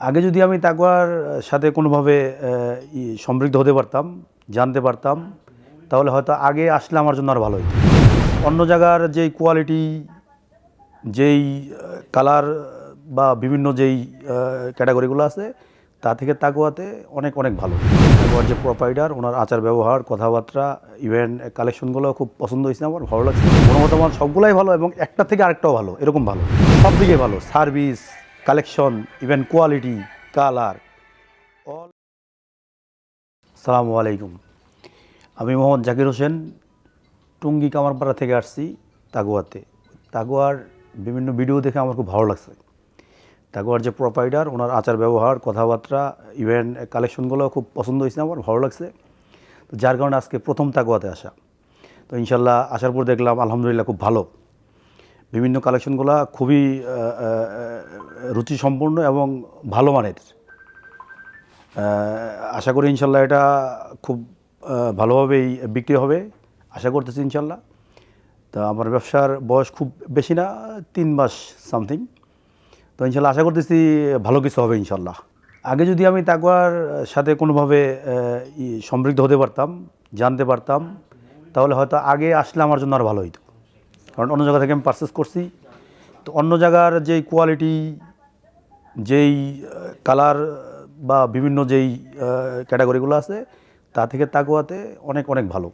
আগে যদি আমি তাকুয়ার সাথে কোনোভাবে সম্পৃক্ত হতে পারতাম, জানতে পারতাম, তাহলে হয়তো আগে আসলে আমার জন্য আর ভালো হতো অন্য জায়গার যেই কোয়ালিটি যেই কালার বা বিভিন্ন যেই ক্যাটাগরিগুলো আছে, তা থেকে তাকুয়াতে অনেক অনেক ভালো। তাকুয়ার যে প্রোপাইডার ওনার আচার ব্যবহার, কথাবার্তা ইভেন কালেকশনগুলো খুব পছন্দ হয়েছে আমার, ভালো লাগছে। গুণগত মান সবগুলাই ভালো এবং একটা থেকে আরেকটাও ভালো, এরকম ভালো। সব দিকে ভালো service collection even quality colour all সালামু আলাইকুম আমি মোহাম্মদ জাকির হোসেন, টুঙ্গি কামারপাড়া থেকে আসছি তাগুয়াতে। তাগুয়ার বিভিন্ন ভিডিও দেখে আমার খুব ভালো লাগছে। তাগুয়ার যে প্রোপাইডার ওনার আচার ব্যবহার, কথাবার্তা ইভেন কালেকশনগুলো খুব পছন্দ হয়েছে, আমার ভালো লাগছে। তো যার কারণে আজকে প্রথম তাগুয়াতে আসা। তো ইনশাল্লাহ আসার পর দেখলাম আলহামদুলিল্লাহ খুব ভালো। বিভিন্ন কালেকশনগুলো খুবই রুচিসম্পন্ন এবং ভালো মানের। আশা করি ইনশাল্লাহ এটা খুব ভালোভাবেই বিক্রি হবে। আশা করতেছি ইনশাল্লাহ। তা আমার ব্যবসার বয়স খুব বেশি না, তিন মাস সামথিং। তো ইনশাল্লাহ আশা করতেছি ভালো কিছু হবে ইনশাল্লাহ। আগে যদি আমি তাকুয়ার সাথে কোনোভাবে সম্পৃক্ত হতে পারতাম, জানতে পারতাম, তাহলে হয়তো আগে আসলে আমার জন্য আর ভালো হতো কারণ অন্য জায়গা থেকে আমি পারচেস করছি। তো অন্য জায়গার যেই কোয়ালিটি যেই কালার বা বিভিন্ন যেই ক্যাটাগরিগুলো আছে, তা থেকে তাকুয়াতে অনেক অনেক ভালো।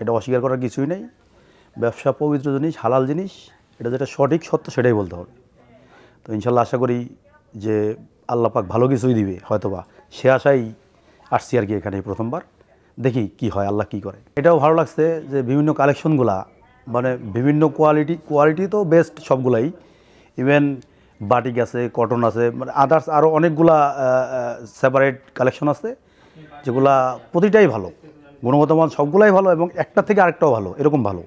এটা অস্বীকার করার কিছুই নেই। ব্যবসা পবিত্র জিনিস, হালাল জিনিস, এটা যেটা সঠিক সত্য সেটাই বলতে হবে। তো ইনশাল্লাহ আশা করি যে আল্লাহ পাক ভালো কিছুই দিবে, হয়তোবা। সে আশাই আসছি আর কি এখানে প্রথমবার। দেখি কি হয়, আল্লাহ কি করে। এটাও ভালো লাগছে যে বিভিন্ন কালেকশনগুলা মানে বিভিন্ন কোয়ালিটি কোয়ালিটি তো বেস্ট সবগুলাই। ইভেন বাটিক আছে কটন আছে মানে আদার্স আরও অনেকগুলা সেপারেট কালেকশন আছে, যেগুলা প্রতিটাই ভালো। গুণগত মান সবগুলাই ভালো এবং একটা থেকে আরেকটাও ভালো, এরকম ভালো।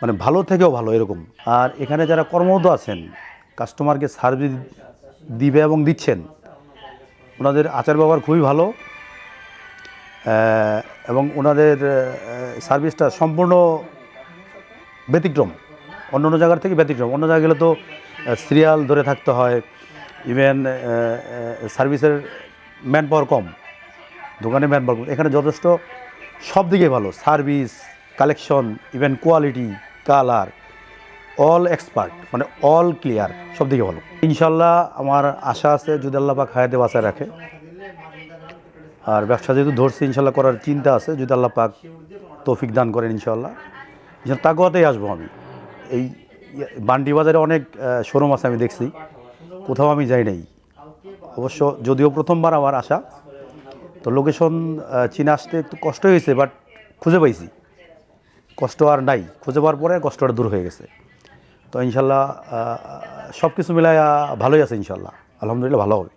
মানে ভালো থেকেও ভালো, এরকম। আর এখানে যারা কর্মরত আছেন কাস্টমারকে সার্ভিস দিবে এবং দিচ্ছেন, ওনাদের আচার ব্যবহার খুবই ভালো এবং ওনাদের সার্ভিসটা সম্পূর্ণ ব্যতিক্রম। অন্য অন্য জায়গার থেকে ব্যতিক্রম। অন্য জায়গায় গেলে তো সিরিয়াল ধরে থাকতে হয় ইভেন সার্ভিসের ম্যান পাওয়ার কম দোকানে ম্যান পাওয়ার কম। এখানে যথেষ্ট, সব দিকে ভালো। Service collection even quality colour all expert মানে অল ক্লিয়ার সব দিকে ভালো। ইনশাল্লাহ আমার আশা আছে, যদি আল্লাহ পাক হায়াতে বাঁচায় রাখে। আর ব্যবসা যেহেতু ধরছি, ইনশাল্লাহ করার চিন্তা আছে, যদি আল্লাহ পাক তৌফিক দান করেন, ইনশাল্লাহ। ইনশাল্লাহ তাকুয়াতেই আসব আমি। এই বান্ডি বাজারে অনেক শোরুম আছে আমি দেখছি। কোথাও আমি যাই নাই। অবশ্য যদিও প্রথমবার আমার আসা, তো লোকেশন চিনে আসতে একটু কষ্ট হয়েছে বাট খুঁজে পাইছি। কষ্ট আর নাই। খুঁজে পাওয়ার পরে কষ্টটা দূর হয়ে গেছে। তো ইনশাল্লাহ সব কিছু মিলায় ভালোই আছে ইনশাল্লাহ। আলহামদুলিল্লাহ ভালো হবে।